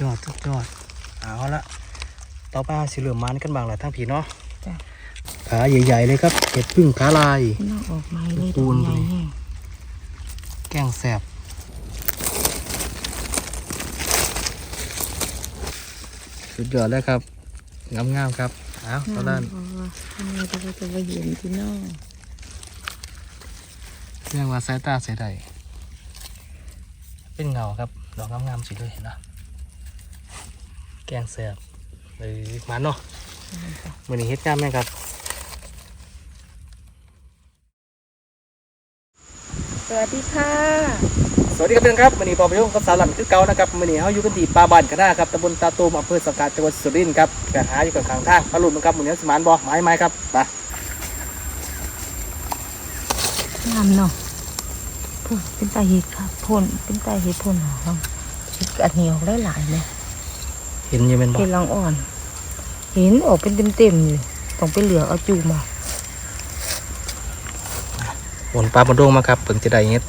ยอดสุดยอดเอาละต่อไปเอาสิเหลือมมันกันบางหลายทั้งผีเนาะจ้ะขาใหญ่ๆเลยครับเห็ดพึ่งขาลายน่าออกไม้เลยปูดอกนใหญ่แห้งแกงแสบสุดยอดเลยครับงามๆครับเอาตอนนั้นอ๋อทำไมเราก็จะไปเห็นที่นอกเรียกว่าสายตาเสียดายเป็นเงาครับดอกงามๆสิเลยเห็นนะ แกงแสบเลยมันเนาะมือนี้เฮ็ดงามไหมครับสวัสดีค่ะ สวัสดีครับเพื่อนครับวันนี้ปอประโยงกับสาวหลันคือเก่านะครับวันนี้เขาอยู่กันที่ปลาบ้านกันนะครับตำบลตาตูมอำเภอสังกัดจังหวัดสุรินทร์ครับกหาอยู่กับข้างทางพระรุ่นนะครับวันนี้สมานบอไม้ไม้ครับไปงามเนาะพุ่นเป็นตาเห็ดค่ะพ่นเป็นตาเห็ดพ่นหอมเห็ดอันนี้ออกได้หลายเลย เห็นอยังเป็นบอเห็ดลังอ่อน เห็นออกเป็นเต็มๆอยู่ต้องไปเหลือเอาจูมาหมุนปลาบนโดงมาครับเพิ่งจะได้เฮ็ด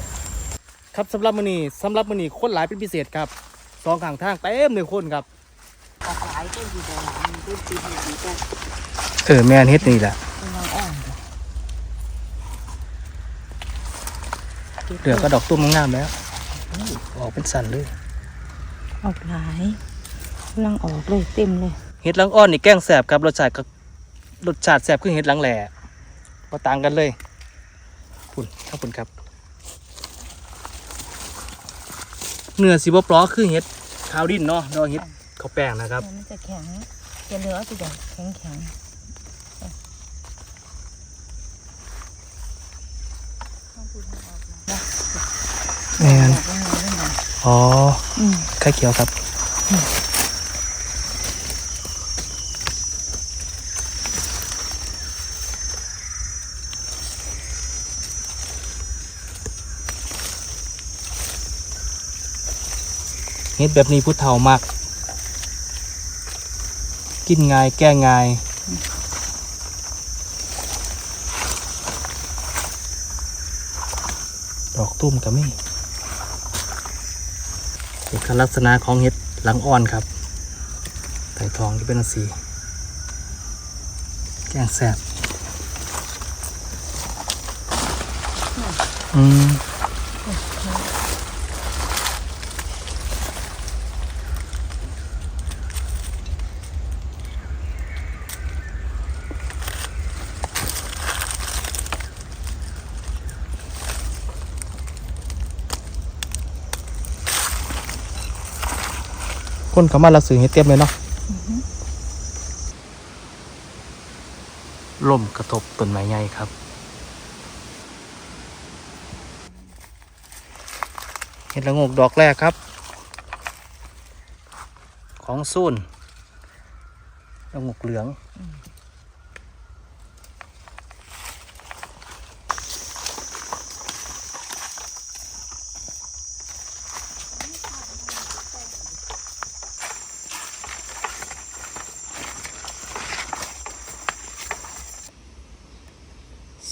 ครับสำหรับมื้อนี้สำหรับมื้อนี้คนหลายเป็นพิเศษครับสองข้างทางเต็มเลยคนครับออกหลายก็อยู่บ่มีต้นตีนดีก็เออแม่นเฮ็ดนี่แหละเป็นลังอ่อนเหลือก็ดอกตุ้มงามๆแล้วออกเป็นสันเลยออกหลายกำลังออกเลยเต็มเลยเฮ็ดหลังอ้อนนี่แกงแสบครับรสชาติก็รสชาติแสบคือเฮ็ดหลังแหล่บ่ต่างกันเลยคุณครับคุณครับเนื้อสิบ่ปลอคือเฮ็ดขาวดินเนาะดอกเฮ็ดข้าวแป้งนะครับมันจะแข็งจะเหลือเอาตัวอย่างแข็งแข็งแม่นออกยังไงได้ไหมอ๋ออืมไข่เขียวครับ เฮ็ดแบบนี้ผู้เฒ่ามาก กินง่ายแก้ง่ายดอกตุ้มก็มีเอกลักษณะของเห็ดหลังอ่อนครับไต่ทองที่เป็นสี แกงแสบอืม คนเขามาละสื่อเห็ดเต็มเลยเนาะลมกระทบต้นไม้ใหญ่ครับ เห็ดละโงกดอกแรกครับ ของซูนละโงกเหลือง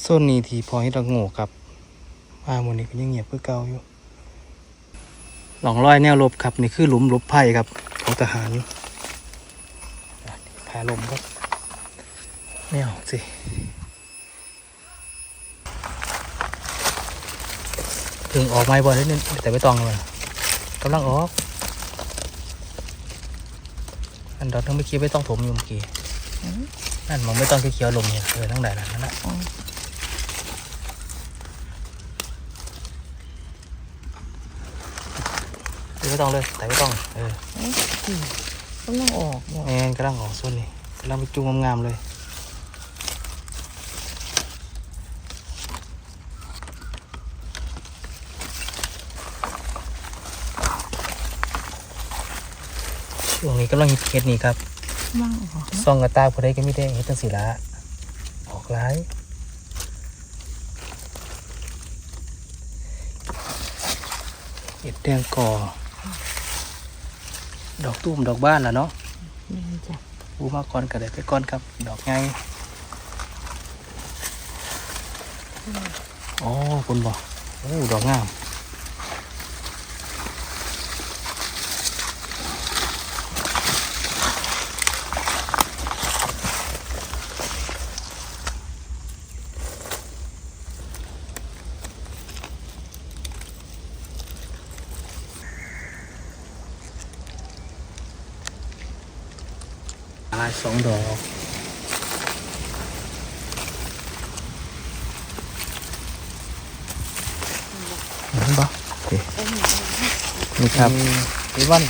โซนนี้ที่พอให้เราโง่ครับมาหมดนี้ก็ยังเงียบเพื่อเก่าอยู่หลองรอยแนวลบครับ นี่คือหลุมลบภัยครับของทหารอ่พาลมครับไม่เอาสิถึงออกไม้บอลนิดนึงแต่ไม่ต้องเลยกำลังออกอันดอกทั้งเมื่อกี้ไม่ต้องถมอยู่เมื่อกี้นั่นมองไม่ต้องเขียวลมเนี่ยเออทั้งใดนั่นนะ ไม่ต้องเลยแต่ไม่ต้อง เออก็ต้องออกบอกแมนกำลังออกส่วนนี้กำลังไปจุงงามๆเลยช่วงนี้กำลังฮิตเฮ็ดนี่ครับกำลังออกนะซ่องกระตาพอได้ก็ไม่ได้เฮ็ดตั้งสีละออกร้ายเห็ดแดงก่อ ดอกตุ้มดอกบ้านล่ะเนาะนี่จ้ะบูมาก่อนก็ได้ไปก่อนครับ ดอกไงโอ้คุณบอกโอ้ดอกงามายสองดอก เห็นปะนี่ครับนี่วัน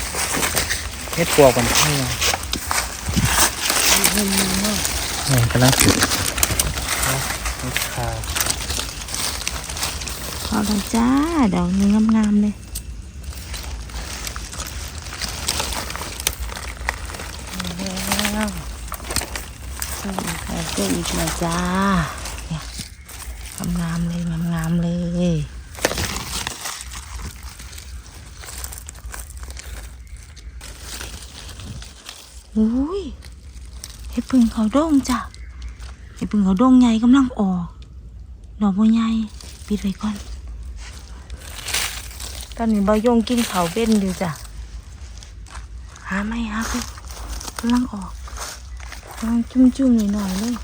เฮ็ดปวกกันนี่นะนี่กำลังสุดนี่ค่ะพอแล้วจ้า ดอกนี้งามๆเลย ค่ะก็อีกแล้วจ้าเนี่ยงามๆเลยงามๆเลยอุ้ยเห็ดพึ่งเขาโด่งจ้ะเห็ดพึ่งเขาโด่งใหญ่กำลังออก ดอกบัวใหญ่ปิดไว้ก่อน ตอนนี้บายงกินเขาเป็นอยู่จ้ะ หาไม่หาไปกำลังออกกำลังจุ่มจุ่มๆหน่อยๆเลย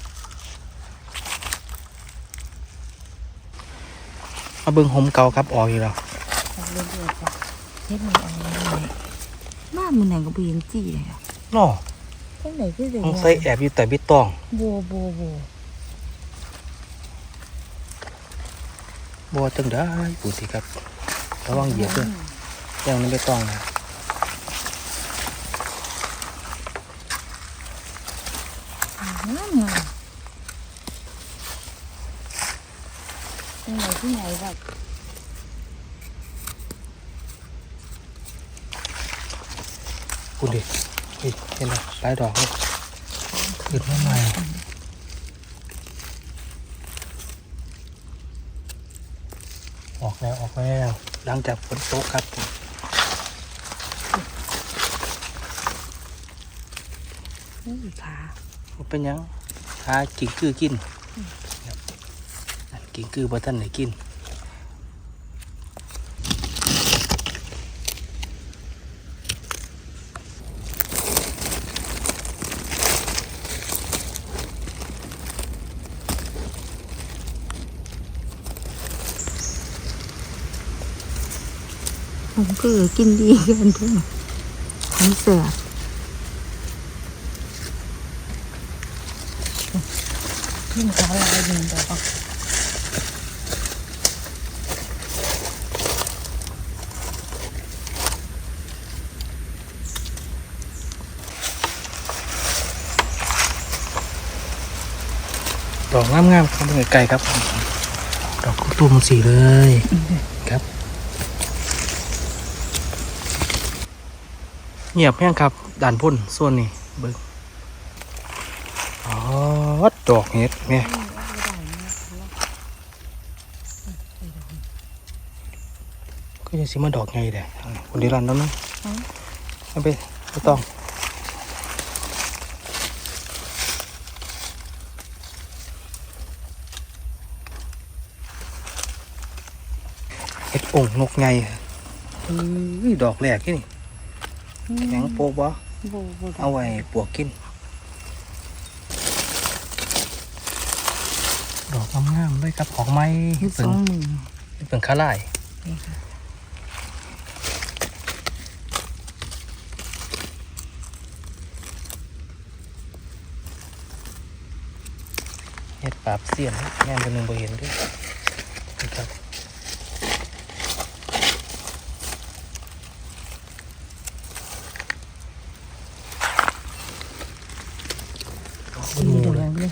มาเบิ่งหมเก่าครับออกอีกแล้วเรื่อยๆจ้ะเฮ็ดมันออกเรื่มามือไหนก็บ่เห็นจี้เลยอะน้อจังไหนคือเดี๋ยวต้องใส่แอบอยู่แต่บิดตองบัวบัวบัวบัวจังได้ปูสิครับระวังเหยียบด้วยยังไม่ต้องนะ งามงาม จังไหนที่ไหนแบบปูดิเฮ้ยเห็นไหมหลายดอกเลยขึ้นมาใหม่ออกแล้วออกแล้ว หลังจากฝนตกครับอุ้ยขาบ่เป็นหยังหากิ่งกือกิน ครับนั่นกิ่งกือบ่ทันได้กินผมก็กินดีกันเพื่อนผมเสือขึ้นขาลายหนึ่งดอก ดอกงามๆครับเป็นไกลครับ ดอกตุ้มสีเลยครับเงียบแห้งครับด่านพุ่นส่วนนี้เบิ้งอ๋อดอกเห็ดเนี่ยก็ยังสิมาดอกไงเด้คนเดียวรันแล้วมั้งเอาไปไม่ต้อง เห็ดองค์นกไงเฮ้ยดอกแรกที่นี่แข็งโปกบ่เอาไว้ปวกกิน ดอกงามๆเลยครับของไม้ยุสเป็นองมือเป็นข้าไล่นี่ค่ะเห็ดปราบเสียนแม่นเป็นหนึ่งบ่เห็นด้วยนี่ครับดอกเป็นห ดี มู ด เล อย กเลย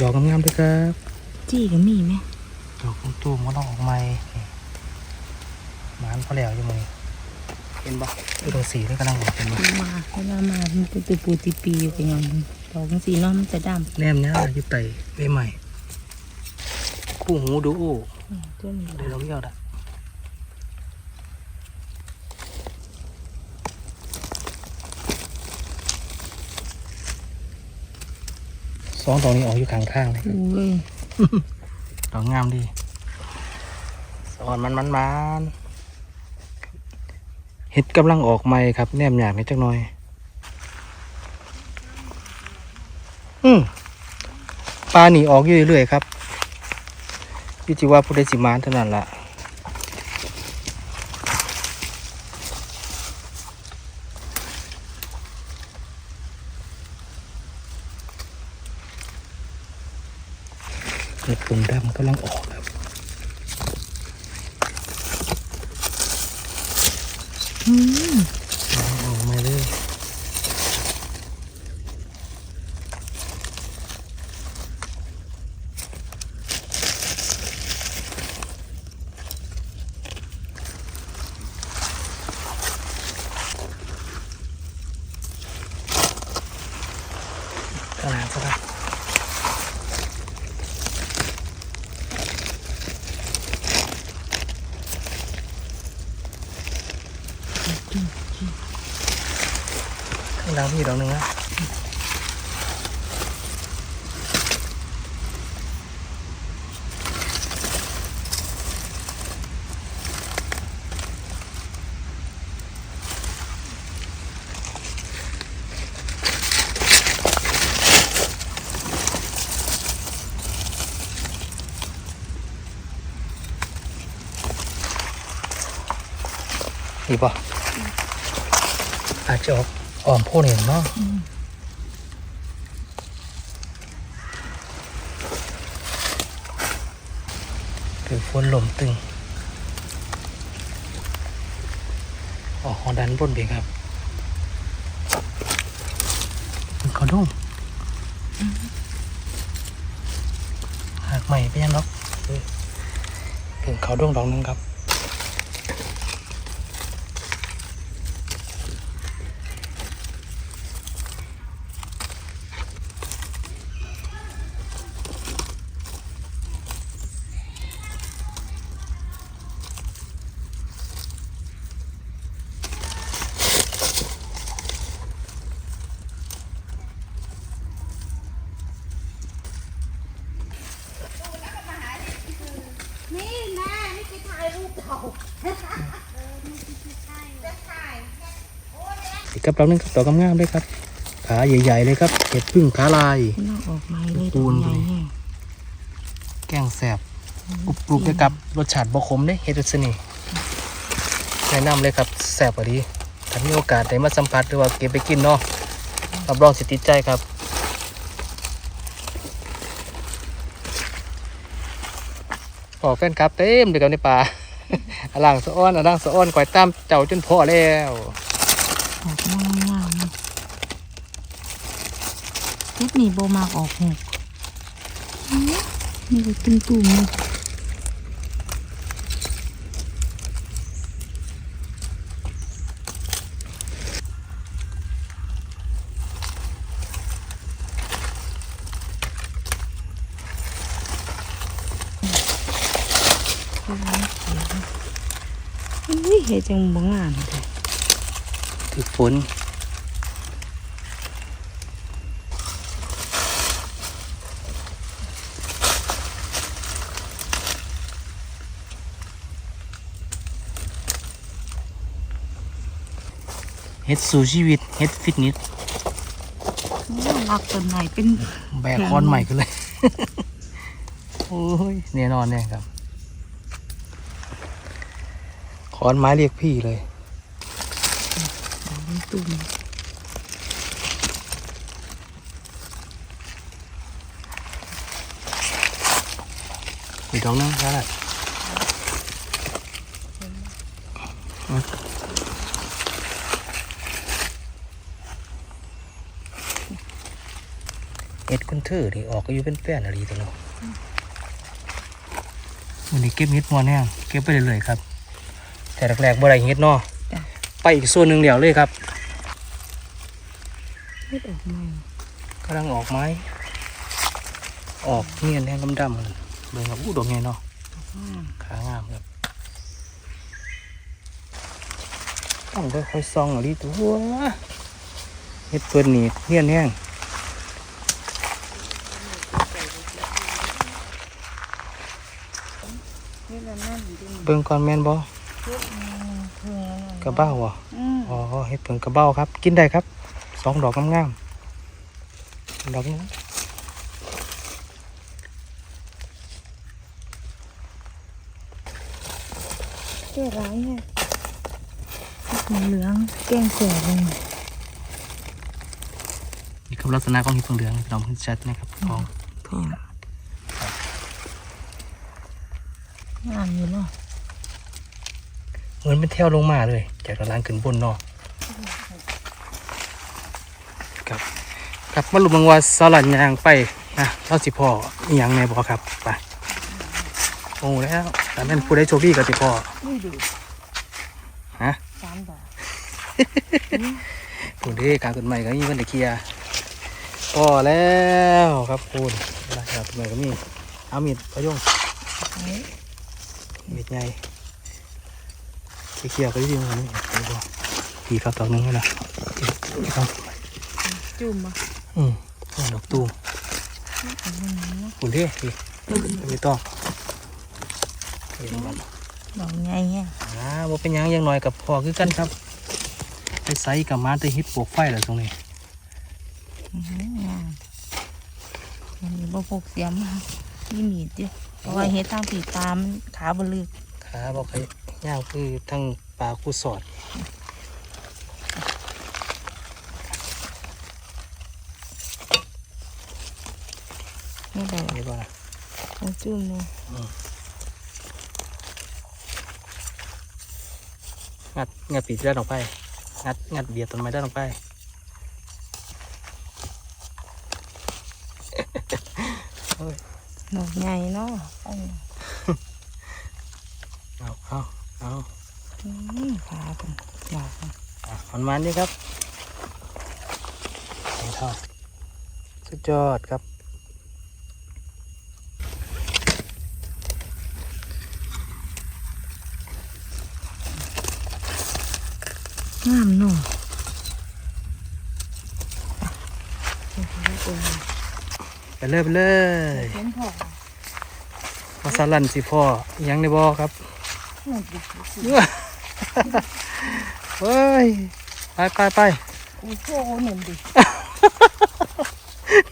ดอกงามๆด้วยครับ จี้ก็มีไหมดอกตุ้มๆก็ต้องออกใหม่นี่หมานพอแล้วอยู่มือนี้เห็นบ่ดูตรงสีนี่กำลังออกเป็นบ่มาเวลามามันจะตูปูตีปีอยู่กันอย่างนี้ดอกสีน้องมันจะดำแนมเนี้ยอยู่ไต่ใบใหม่คู่หูดูโอ้อืมต้นเดี๋ยวเราเรียกได้ สองดอกนี้ออกอยู่ข้างข้างเลยอุ้ยดอกงามดีสอนมันมันมันเห็ดกำลังออกใหม่ครับ แนมอยากนิดจักหน่อย อืมปลาหนีออกอยู่เรื่อยๆครับอยุจิว่าพุทธสิมานเท่านั้นละเห็ดปุ่มดำกำลังออกครับ อืม ออกมาเลย กระลางก็ได้ ข้างล่างพี่ด อกหนึ่งนะดีป่ะอาจจะออกอ่อมโพ่นเห็นเนาะถือฝนลมตึง ออกหอดันบนเบียครับมันเขาดุ้งหากใหม่ไปยังเนาะถึงเขาดุ้งดอกหนึงครับ นี่แม่นี่ไปถ่ายรูปเขา อีกกระเป๋าหนึงครับดอกงามๆเลยครับ ขาใหญ่ๆเลยครับเห็ดพึ่งขาลายกำลังออกมาเลยปูดอกนใหญ่แห้งแกงแสบกรุบกรุบเลยครับรสชาติบขมเด้เฮ็ดรสนี่แนะนำเลยครับแสบพอดีถ้ามีโอกาสได้มาสัมผัสหรือว่าเก็บไปกินเนาะรับรองสิติดใจครับขอแฟนครับเต็มเลยครับในป่าอล่างสะอ้อนอล่างสะอ้อนก่อยตามเจ้าจนพอแล้ว ออกมางามๆนะเฮ็ดนี่โบมากออกหกอื้อนี่ก็ตุ้มตุ่มๆเลยอุ้ยเฮ็ดจังบ่งามเลยถือ ฝน เฮ็ดสู่ชีวิต เฮ็ดฟิตเนสรักต้นไม้เป็นแบกคอนใหม่กันเลย โอ้ยแน่นอนเนี่ยครับ คอนไม้เรียกพี่เลย ตุ่มอีกดอกหนึงได้ละเอ็ดคุณเธอนี่ออกก็อยู่เป็นแป้นอะไรตัวเนาะวันนี้เก็บเห็ดมัวแน่เก็บไปเรื่อยๆครับ แต่แรกๆบ่ได้เห็ดเนาะ ไปอีกส่วนหนึ่งเดี๋ยวเลยครับเฮ็ดออกมากำลังออกไม้ ออกเนียนแห้งดำๆเลยเบิ่งครับอู้ดอกไงเนาะงามขางามครับต้องค่อยๆซองเอะไรตัวเฮ็ดเปิดหนีบเนียนแห้งเฮ็ดแล้วนั่นดิเบิ่งก่อนแม่นบ่ กระเบ้าเหรอ๋อเห็ดเผิงกระเบ้าครับ กินได้ครับสองดอกงามๆดอกนี้เจ๊ร้ายเนี่ยเหลืองแกงแสบเลยนี่คือลักษณะของเห็ดเผิงเหลืองลน้องเพิ่ชัดนะครับของ งามอยู่เนาะ เหมือนเป็นแถวลงมาเลย จากด้านล่างขึ้นบนเนาะครับครับมาลุมบังว่าสลัดยางไปนะเราสิพ่ออหยังในบ่ครับไปโอ้แล้วแต่นั้นผู้ได้โชคดีกับสิพ่อนี่ดูฮะสามดอกผู้ได้การต้นใหม่ก็มีเพิ่นได้เคลียร์พอแล้วครับคุณราคาต้นใหม่ก็มีเอามีดพะยงมีดใหญ่ เคลียร์ๆก็ได้ดีมันนี่ไปบ่ทีครับดอกหนึงให้ละนี่ครับจุ่มอะอืมนี่ดอกตูมคุณเด้พี่ไม่ต้องเห็นมันดอกใหญ่แฮะอ่าบ่เป็นหยังอยังน้อยกับพอคือกันครับไปใส่กับมาแต่ฮิตปลวกไฟแล้วตรงนี้อื้อหืองามอันนี้บ่พกเสียมากนี่มีดดิเพราะว่าเฮ็ดทางปีกตามนขาบ่ลึก ขาบอกให้ย่างคือทั้งปลาคูสอดนี่ดอกนี่บ่นะเอาจุ่มเลยงัดงัดปีกด้านออกไป งัดงัดเบียดต้นไม้ด้านออกไปดอกใหญ่เนาะ เอาเอาเอาเอาอืมขาเป็นดอกมันอะมันมันนี่ครับเห็นเท่าสุดยอดครับงามเนาะไปเลยไปเลยเห็นพอมาสลันสิพ่ออิหยังในบ่อครับหมดดิ เฮ้ย ไปไปไปกูโซ่เหมือนดิ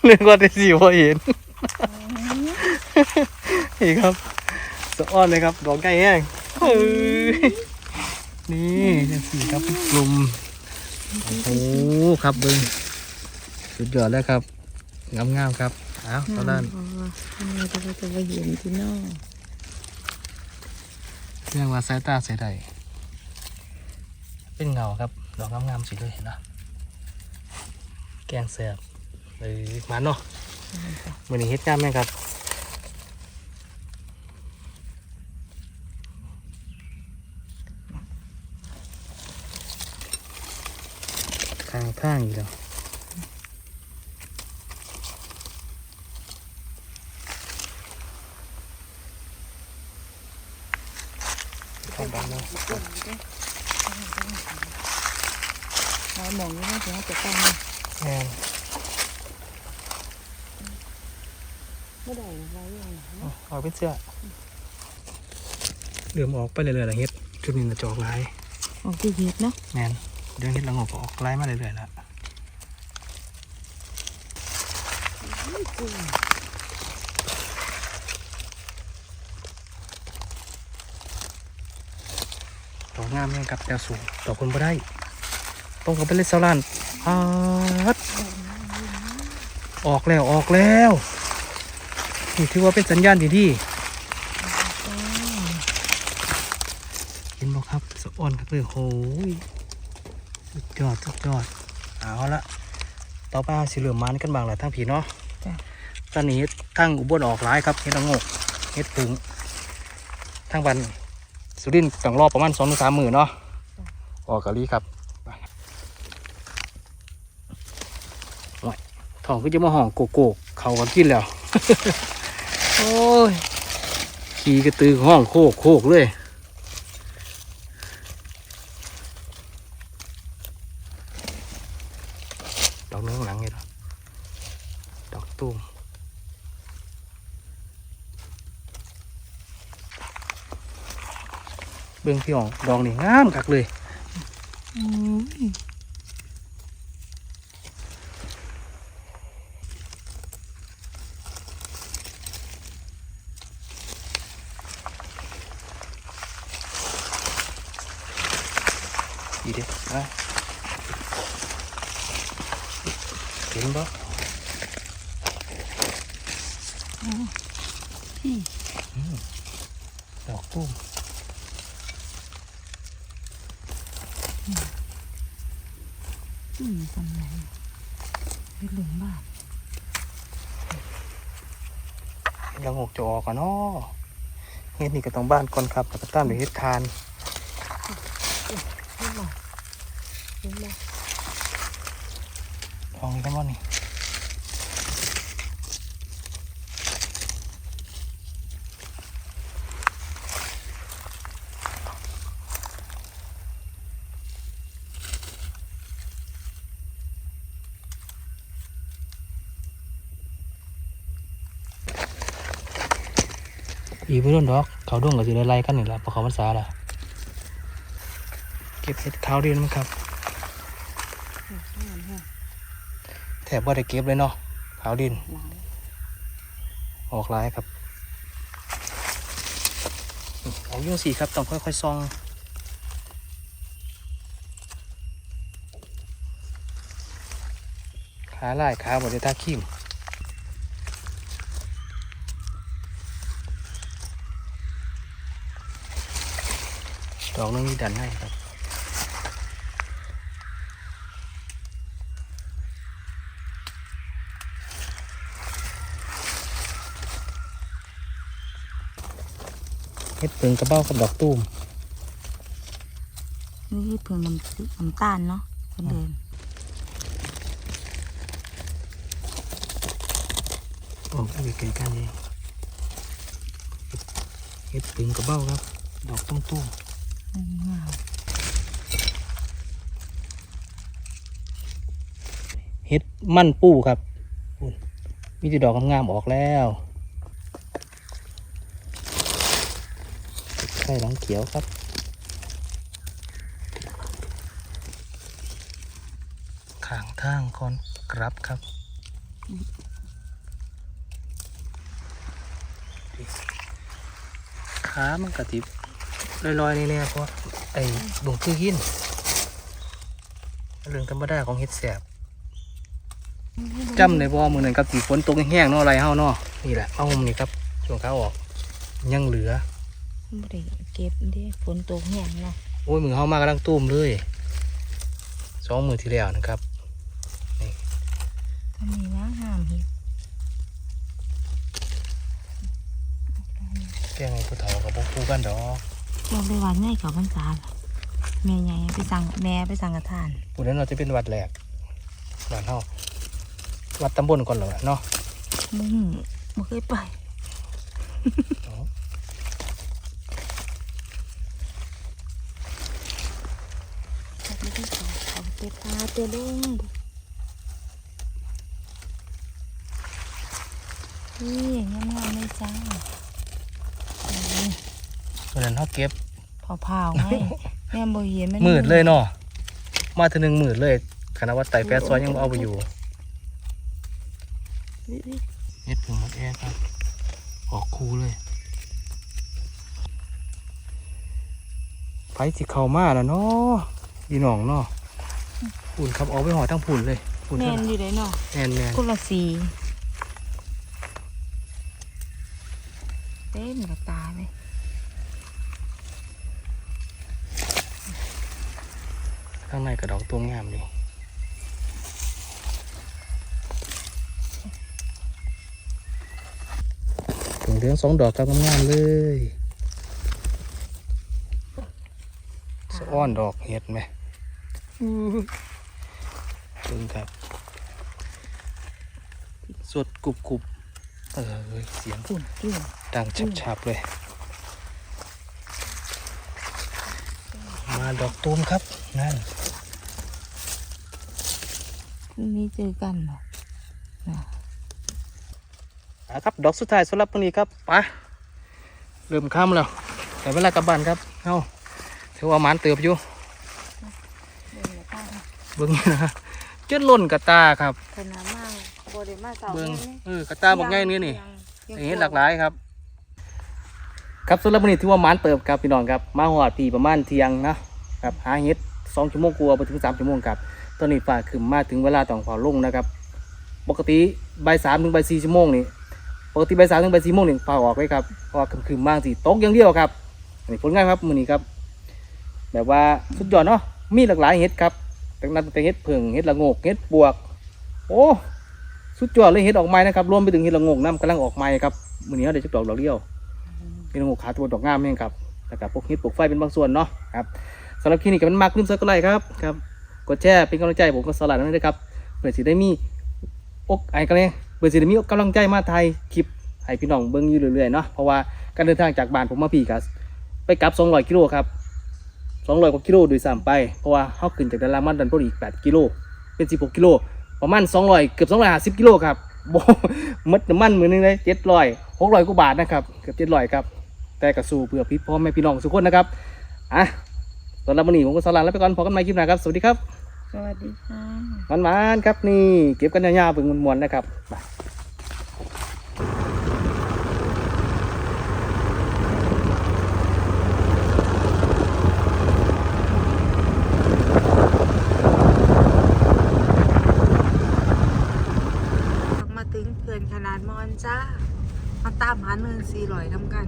เรื่องว่าได้สิพ่อเห็นนี่ครับสะอ้อนเลยครับดอกไก่แห้งเฮ้ยนี่จังสีครับกลุ่มโอ้โหครับเบิ้งสุดยอดแล้วครับงามๆครับเอาตอนนั้นทำไมจะไปจะไปเห็นที่นอก เรื่องว่าสายตาเสียดายเป็นเงาครับ ดอกงามๆสิเลยนะแกงแสบเออมันเนาะมือนี้เฮ็ดงามไหมครับข้างทางอีกแล้ว ข้างบ้นเนาะเรามองนี่ว่าจะจะตั้งแมนไม่ได้อะไรอย่างเออาเป็นเสื้อเดือมออกไปเรื่อยๆละเฮ็ดจุดนี้น่ะจอกลายออกที่เห็ดเนาะแมนเดือนเฮ็ดละงอกก็ออกลายมาเรื่อยๆละ อกงามยังกับแต่สูงดอกคนบ่ได้ต้องกับไปเล่นเซาลานอาดออกแล้วออกแล้วนี่ถือว่าเป็นสัญญาณที่ดีเห็นบ่ครับสะอ่อนครับเลยโหยสุดยอดสุดยอดเอาละต่อไปเราสิเหลือมันกันบางแหละทั้งผีเนาะจ้ะตอนนี้ทั้งอุบลออกหลายครับเฮ็ดละโงกเฮ็ดผึ่งทั้งวัน สุรินทร์ต้องรอประมาณสองถึงสามหมื่นเนาะออกกะลีครับท้องก็จะมาห่องโกโก้เขาก็กินแล้ว โอ้ย ขี่กระตือห้องโคกโคกเลย ดอกนึงข้างหลังไงล่ะดอกตูมเบิ่งพี่อ่องดอกนี่งามคักเลย อืม เด็ดนะเห็นบ่ พี่ ดอกตุ้ม พี่ทำไรไปหลุมบ้านละงกจะออกกันเนาะเฮ็ดนี่ก็ต้องบ้านก่อนครับแล้วก็ตามด้วยเฮ็ดทานหมอนี่หมอ ลองนี่กันบ่นี่ อีบ่โดนดอก เขาด้วงก็สิได้ไล่กันนี่แหละพราะเขาพรรษาละเก็บเห็ดขาวดีมั้งครับแถบว่าได้เก็บเลยเนาะขาวดิน ออกลายครับเอายุ่งสีครับต้องค่อยๆซองขาลายขาบไดตาคิม อกนึงมีดันให้ครับเฮ็ดเพิงกระเบ้ากับดอกตูมนี่คือเพิ่งน้ำตน้ำตาลเนาะคนเดินโอ้ยไกลกันเองเฮ็ดเพิงกระเบ้าครับ ดอกตุ้มตุ้ม งาม เฮ็ดมั่นปูครับมีแต่ดอกงามๆออกแล้วไข่หลังเขียวครับข้างทางคอนกรับครับขามันกระติบลอยๆนี่แน่เพราะไอ้ดวงคือหินเรื่องธรรมดาของเฮ็ดแสบ จำในบ่มือนั้นกับสีฝนตกแห้งๆเนาะอะไรเฮาเนาะนี่แหละเอาผมนี่ครับช่วงขาออกยังเหลือไม่ได้เก็บเด้ฝนตกแห้งเนาะโอ้ยมือเฮามากำลังตุ้มเลยสองมือที่แล้วนะครับทำนี่นะห้ามเห็ดแกงไอ้ผู้เฒ่ากับพวกคู่กันดอกเจ้าไปวันง่ายกับพรรษาล่ะแม่ใหญ่ไปสั่งแม่ไปสั่งกระทานผู้นั้นเราจะเป็นวัดแหลกบ้านเฮา วัดตำบลก่อนเหรอวะเนาะมึงไม่เคยไปอ๋อเขาไม่ได้สอนเขาเตะปลาเตะลุงนี่งามๆเลยจ้านี่เพราะนั้นเฮาเก็บเผาๆไงแม่บ่เห็นมันมืดเลยเนาะมาถึงหนึ่งมืดเลยคณะวัดไต่แปดซอยยังบ่เอาไปอยู่ อุ๊ยเฮ็ดเพิ่งหมดแอร์ครับออกคูเลยไฟสิเข้ามาแล้วเนาะพี่น้องเนาะปุ่นครับเอาไปห่อทั้งปุ่นเลยปุ่นๆแม่ทั้งนอยู่เลยเนาะแน่นแน่นคนละสีเต็มกับตาเลยข้างในกระดอกตัวงาม เลยถึงเรื่องสองดอกครับงามเลยสะอ้อนดอกเห็ดไหมถึงครับ สดกรุบกรุบเออเสียงดังฉับๆเลย มาดอกตูมครับนั่นพรุ่งนี้เจอกันเหรอ อะครับดอกสุดท้ายสำหรับวันนี้ครับไปะเริ่มค่ำแล้วแต่เวลากลับบ้านครับเอ้าถือว่าหมานเติบอยู่เดินแล้วป้าเบิ้งนี่นะจนล่นกระตาครับขนาดมากบริมาเสาเบิ้งแม่เออกระตาบอกง่ายนี่นี่ยังอย่างนี้หลากหลายครับ ครับสำหรับวันนี้ถือว่าหมานเติบครับพี่น้องครับ มาหอดปีประมาณเที่ยงนะครับหาเห็ดสองชั่วโมงกลัวาไปถึงสามชั่วโมงครับตอนนี้ฝ่าขึ้นมาถึงเวลาต้องเผาลงนะครับ ปกติบ่ายสามถึงบ่ายสี่ชั่วโมงนี่ ปกติใบสามถึงใบสี่โมงนี่ฝ่าออกเลยครับเพราะว่าขึ้นมากสิตกอย่างเดียวครับอันนี้ผลงานครับมือนี้ครับ แบบว่าสุดยอดเนาะมีหลากหลายเห็ดครับตั้งนั้นแต่เห็ดเผิงเห็ดละโงกเห็ดบวก โอ้สุดยอดเลยเห็ดออกไม้นะครับรวมไปถึงเห็ดละโงกน้ำกำลังออกไม้ครับมือนี้เราได้จักดอกดอกเดียวเห็ดละโงกขาตัวดอกงามเองครับแล้วก็พวกเห็ดปลูกไฟเป็นบางส่วนเนาะครับสำหรับคลิปนี้ก็มันมากลืมซักก็ไลค์ครับครับกดแชร์เป็นกำลังใจผมก็สลัดนั่นด้วยครับเพื่อสิได้มีอกไอ้กันเลย พื่อสิได้มีกำลังใจมาถ่ายคลิปให้พี่น้องเบิ่งอยู่เรื่อยๆเนาะเพราะว่าการเดินทางจากบ้านผมมาพี่กัไปกลับ 200 กิโลครับ 200 กว่ากิโลโดยสามไป เพราะว่าเฮาขึ้นจากดารามันดันพอดอีก 8 กิโล เป็น 16 กิโล ประมาณ 200 เกือบ 250 กิโลครับบ่หมดน้ำมันมือนึงเลย700 600 กว่าบาทนะครับ เกือบ 700 ครับ แต่กระสู้เพื่อพี่พ่อแม่พี่น้องทุกคนนะครับ อะสำหรับวันนี้ผมก็สลาแล้วไปก่อนพบกันใหม่คลิปหน้าครับ สวัสดีครับ สวัสดีค่ะมันมันๆครับนี่เก็บกันยาวๆเบิ่งมวนๆนะครับไปมาถึงเขื่อนขนาดมอนจ้า มาตามหาเนินสี่ลอยทำกัน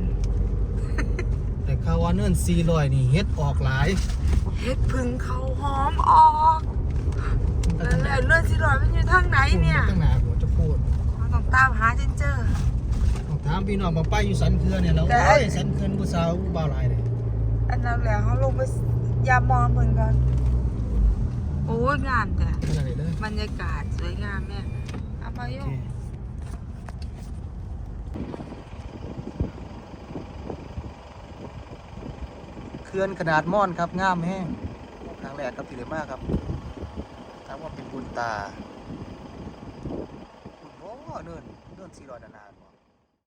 แต่ข้าวว่าเนื่นซีลอยนี่เฮ็ดออกหลาย เฮ็ดพึ่งเขาหอมออก แล้วแล้วเนินสี่ลอยมันอยู่ทางไหนเนี่ยตั้งหนาผมจะพูดเราต้องตามหาจนเจอต้องถามพี่น้องมาไปอยู่สันเขื่อนเนี่ยแล้วแต่โอ้ยสันเขื่อนผู้สาวผู้บ่าวหลายเลยอันนั้นแหละเขาลงไปยามองเหมือนกันโอ้ยงามแต่บรรยากาศสวยงามเนี่ยอาปาโยโอเคเขื่อนขนาดม่อนครับงามแห้งครั้งแรกครับที่เดมากครับถามว่าเป็นบุญ ตาบุญโอ้เนินเนินสี่หลอยนาน